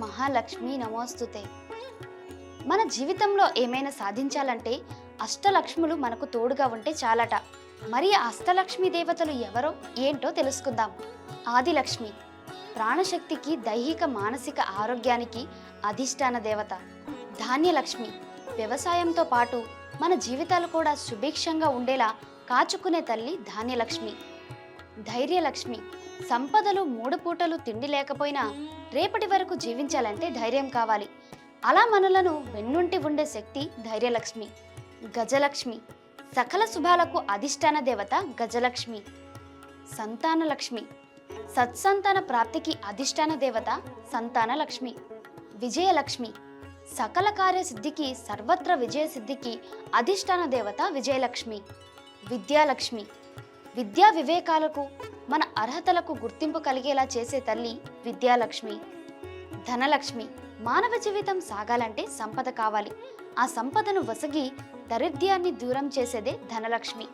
మహాలక్ష్మి నమోస్తుతే. మన జీవితంలో ఏమైనా సాధించాలంటే అష్టలక్ష్ములు మనకు తోడుగా ఉంటే చాలట. మరి అష్టలక్ష్మి దేవతలు ఎవరో ఏంటో తెలుసుకుందాం. ఆదిలక్ష్మి ప్రాణశక్తికి దైహిక మానసిక ఆరోగ్యానికి అధిష్టాన దేవత. ధాన్యలక్ష్మి వ్యవసాయంతో పాటు మన జీవితాలు కూడా సుభిక్షంగా ఉండేలా కాచుకునే తల్లి ధాన్యలక్ష్మి. ధైర్యలక్ష్మి సంపదలు మూడు పూటలు తిండి లేకపోయినా రేపటి వరకు జీవించాలంటే ధైర్యం కావాలి. అలా మనలను వెన్నుంటి ఉండే శక్తి ధైర్యలక్ష్మి గజలక్ష్మి సకల శుభాలకు అధిష్టాన దేవత గజలక్ష్మి సంతానలక్ష్మి సత్సంతాన ప్రాప్తికి అధిష్టాన దేవత సంతానలక్ష్మి విజయలక్ష్మి సకల కార్యసిద్ధికి సర్వత్ర విజయసిద్ధికి అధిష్టాన దేవత విజయలక్ష్మి విద్యాలక్ష్మి విద్యా వివేకాలకు మన అర్హతలకు గుర్తింపు కలిగేలా చేసే తల్లి విద్యాలక్ష్మి ధనలక్ష్మి మానవ జీవితం సాగాలంటే సంపద కావాలి. ఆ సంపదను వసగి దరిద్ర్యాన్ని దూరం చేసేదే ధనలక్ష్మి.